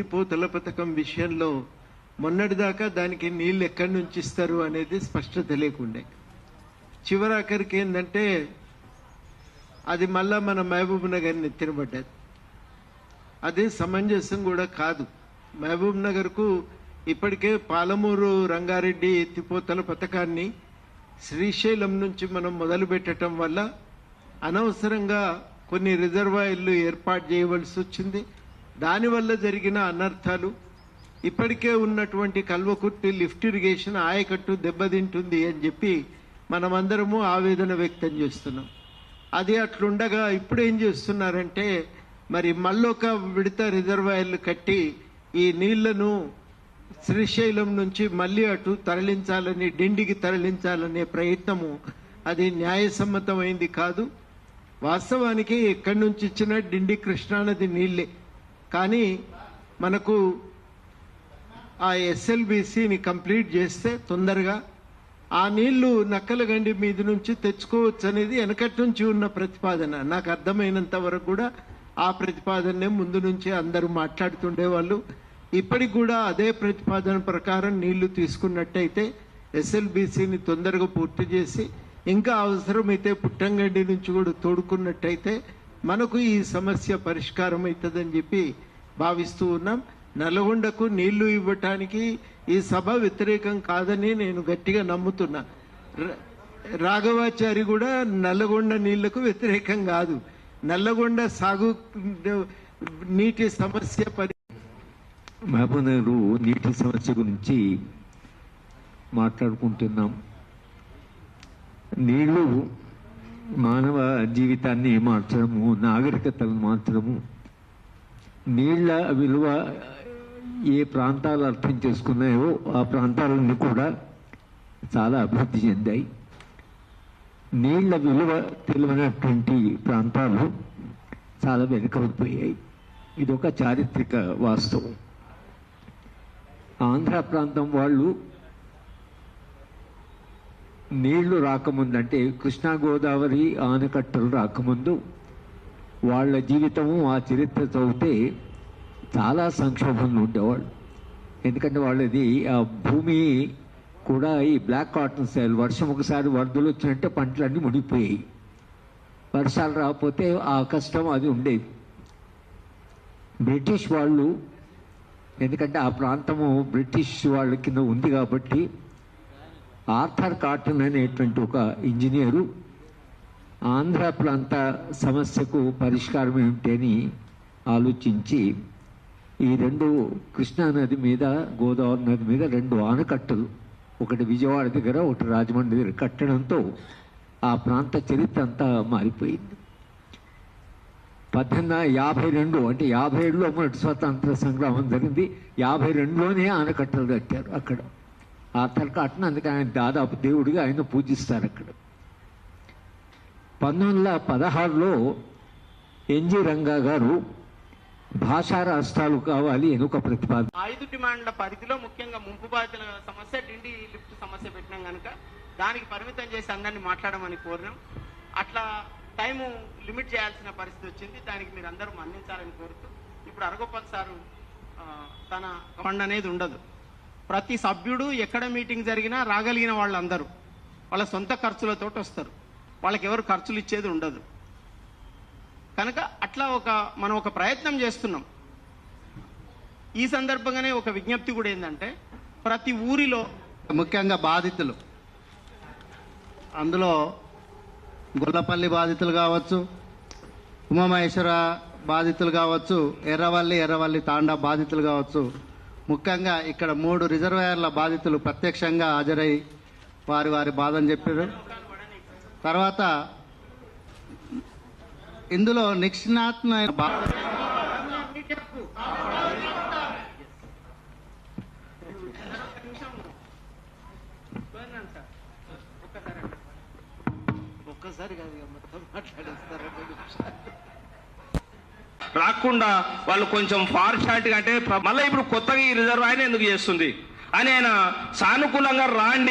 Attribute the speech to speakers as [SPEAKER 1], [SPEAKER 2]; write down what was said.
[SPEAKER 1] పోతల పథకం విషయంలో మొన్నటిదాకా దానికి నీళ్ళు ఎక్కడి నుంచి ఇస్తారు అనేది స్పష్టత లేకుండే చివరాఖరికి ఏంటంటే అది మళ్ళా మన మహబూబ్ నగర్ నెత్తినబడ్డది అది సమంజసం కూడా కాదు. మహబూబ్ నగర్కు ఇప్పటికే పాలమూరు రంగారెడ్డి ఎత్తిపోతల పథకాన్ని శ్రీశైలం నుంచి మనం మొదలు పెట్టడం వల్ల అనవసరంగా కొన్ని రిజర్వాయర్లు ఏర్పాటు చేయవలసి వచ్చింది. దానివల్ల జరిగిన అనర్థాలు ఇప్పటికే ఉన్నటువంటి కల్వకుర్తి లిఫ్ట్ ఇరిగేషన్ ఆయకట్టు దెబ్బతింటుంది అని చెప్పి మనమందరము ఆవేదన వ్యక్తం చేస్తున్నాం. అది అట్లుండగా ఇప్పుడు ఏం చేస్తున్నారంటే మరి మళ్ళొక విడత రిజర్వాయర్లు కట్టి ఈ నీళ్ళను శ్రీశైలం నుంచి మళ్ళీ అటు తరలించాలని డిండికి తరలించాలనే ప్రయత్నము అది న్యాయసమ్మతమైంది కాదు. వాస్తవానికి ఎక్కడి నుంచి ఇచ్చిన డిండి కృష్ణానది నీళ్ళే. కానీ మనకు ఆ ఎస్ఎల్బిసిని కంప్లీట్ చేస్తే తొందరగా ఆ నీళ్ళు నక్కలగండి మీద నుంచి తెచ్చుకోవచ్చు అనేది వెనకటి నుంచి ఉన్న ప్రతిపాదన. నాకు అర్థమైనంత వరకు కూడా ఆ ప్రతిపాదనే ముందు నుంచి అందరూ మాట్లాడుతుండేవాళ్ళు. ఇప్పటికి కూడా అదే ప్రతిపాదన ప్రకారం నీళ్ళు తీసుకున్నట్టయితే ఎస్ఎల్బిసిని తొందరగా పూర్తి చేసి ఇంకా అవసరమైతే పుట్టంగడ్డి నుంచి కూడా తోడుకున్నట్టయితే మనకు ఈ సమస్య పరిష్కారం అవుతుందని చెప్పి భావిస్తూ ఉన్నాం. నల్గొండకు నీళ్ళు ఇవ్వటానికి ఈ సభ వ్యతిరేకం కాదని నేను గట్టిగా నమ్ముతున్నా. రాఘవాచారి కూడా నల్లగొండ నీళ్ళకు వ్యతిరేకం కాదు. నల్లగొండ సాగు నీటి సమస్య పరి
[SPEAKER 2] మహబూబ్నగర్ నీటి సమస్య గురించి మాట్లాడుకుంటున్నాం. నీళ్ళు మానవ జీవితాన్ని మార్చడము నాగరికతను మార్చడము నీళ్ళ విలువ ఏ ప్రాంతాలు అర్థం చేసుకున్నాయో ఆ ప్రాంతాలన్నీ కూడా చాలా అభివృద్ధి చెందాయి. నీళ్ళ విలువ తెలియనటువంటి ప్రాంతాలు చాలా వెనుకబడిపోయాయి. ఇది ఒక చారిత్రక వాస్తవం. ఆంధ్ర ప్రాంతం వాళ్ళు నీళ్ళు రాకముందు అంటే కృష్ణా గోదావరి ఆనకట్టలు రాకముందు వాళ్ళ జీవితము ఆ చరిత్ర చదివితే చాలా సంక్షోభంలో ఉండేవాళ్ళు. ఎందుకంటే వాళ్ళది ఆ భూమి కూడా ఈ బ్లాక్ కాటన్ సైల్ వర్షం ఒకసారి వరదలు వచ్చినట్టే పంటలన్నీ ముడిపోయాయి వర్షాలు రాకపోతే ఆ కష్టం అది ఉండేది. బ్రిటిష్ వాళ్ళు ఎందుకంటే ఆ ప్రాంతము బ్రిటిష్ వాళ్ళ కింద ఉంది కాబట్టి ఆర్థర్ కాటన్ అనేటువంటి ఒక ఇంజనీరు ఆంధ్ర ప్రాంత సమస్యకు పరిష్కారం ఏమిటని ఆలోచించి ఈ రెండు కృష్ణా నది మీద గోదావరి నది మీద రెండు ఆనకట్టలు ఒకటి విజయవాడ దగ్గర ఒకటి రాజమండ్రి దగ్గర కట్టడంతో ఆ ప్రాంత చరిత్ర అంతా మారిపోయింది. పద్దెనిమిది యాభై రెండు అంటే యాభై ఏడులో మొదటి స్వతంత్ర సంగ్రామం జరిగింది. యాభై రెండులోనే ఆనకట్టలు కట్టారు అక్కడ. ఆ తరకాటను అందుకే ఆయన దాదాపు దేవుడిగా ఆయన పూజిస్తారు అక్కడ. పంతొమ్మిది వందల పదహారులో ఎన్జి రంగా గారు భాషా రాష్ట్రాలు కావాలి అని ఒక ప్రతిపాదన.
[SPEAKER 3] ఐదు డిమాండ్ల పరిధిలో ముఖ్యంగా ముంపు బాధితుల సమస్య డిండి లిఫ్ట్ సమస్య పెట్టినాం కనుక దానికి పరిమితం చేసి అందరినీ మాట్లాడమని కోరినాం. అట్లా టైము లిమిట్ చేయాల్సిన పరిస్థితి వచ్చింది. దానికి మీరు అందరూ మన్నించాలని కోరుతూ ఇప్పుడు అరగోపాల్ సారు తన ఫండ్ అనేది ఉండదు. ప్రతి సభ్యుడు ఎక్కడ మీటింగ్ జరిగినా రాగలిగిన వాళ్ళందరూ. వాళ్ళ సొంత ఖర్చులతోటి వస్తారు. వాళ్ళకి ఎవరు ఖర్చులు ఇచ్చేది ఉండదు. కనుక అట్లా ఒక మనం ఒక ప్రయత్నం చేస్తున్నాం. ఈ సందర్భంగానే ఒక విజ్ఞప్తి కూడా ఏంటంటే ప్రతి ఊరిలో
[SPEAKER 4] ముఖ్యంగా బాధితులు. అందులో గొల్లపల్లి బాధితులు కావచ్చు ఉమామహేశ్వర బాధితులు కావచ్చు ఎర్రవల్లి ఎర్రవల్లి తాండా బాధితులు కావచ్చు ముఖ్యంగా ఇక్కడ మూడు రిజర్వాయర్ల బాధితులు ప్రత్యక్షంగా హాజరై వారి వారి బాధను చెప్పారు. తర్వాత ఇందులో నిక్షిణాత్మ
[SPEAKER 1] ఒక్కసారి కాదు మొత్తం మాట్లాడేస్తారు
[SPEAKER 5] రాకుండా వాళ్ళు కొంచెం ఫార్షాట్గా అంటే మళ్ళీ ఇప్పుడు కొత్తగా ఈ రిజర్వ్ ఎందుకు చేస్తుంది? అని ఆయన సానుకూలంగా రాండి.